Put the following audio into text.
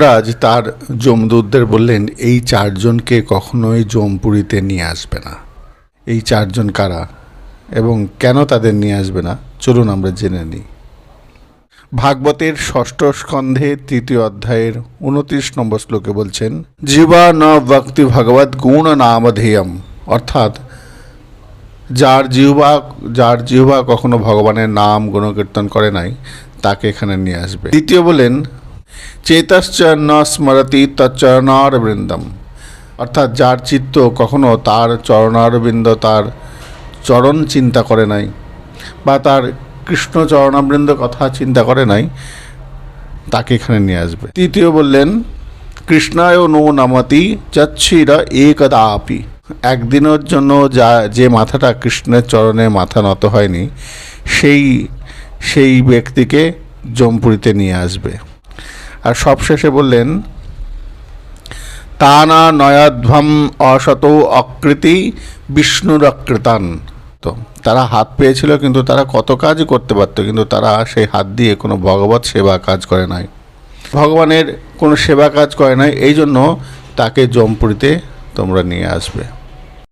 রাজ তার যমদূতদের বললেন, এই চারজনকে কখনোই যমপুরীতে নিয়ে আসবে না। এই চারজন কারা এবং কেন তাদের নিয়ে আসবে না? চলুন আমরা জেনে নিই। ভাগবতের ষষ্ঠ স্কন্ধে তৃতীয় অধ্যায়ের উনত্রিশ নম্বর শ্লোকে বলছেন, জীবা ন ভক্তি ভগবত গুণ নামধেয়ম। অর্থাৎ, যার জিহ্বা যার জিহ্বা কখনো ভগবানের নাম গুণকীর্তন করে নাই, তাকে এখানে নিয়ে আসবে। দ্বিতীয় বলেন চেতশ্চ ন স্মরতি তচ্চরণার বৃন্দম অর্থাৎ যার চিত্ত কখনো তার চরণারবৃন্দ তার চরণ চিন্তা করে নাই বা তার কৃষ্ণ চরণাবৃন্দ কথা চিন্তা করে নাই তাকে এখানে নিয়ে আসবে তৃতীয় বললেন কৃষ্ণায় নো নামতি যচ্ছিরা একদা আপি একদিনের জন্য যা যে মাথাটা কৃষ্ণের চরণে মাথা নত হয়নি সেই সেই ব্যক্তিকে জমপুরিতে নিয়ে আসবে। আর সবশেষে বললেন, তানা নয়াধ্বম অসত অকৃতি বিষ্ণুরকৃতান। তো তারা হাত পেয়েছিল, কিন্তু তারা কত কাজ করতে পারতো, কিন্তু তারা সেই হাত দিয়ে কোনো ভগবত সেবা কাজ করে নাই। ভগবানের কোনো সেবা কাজ করে নাই এই জন্য তাকে জমপুরিতে তোমরা নিয়ে আসবে।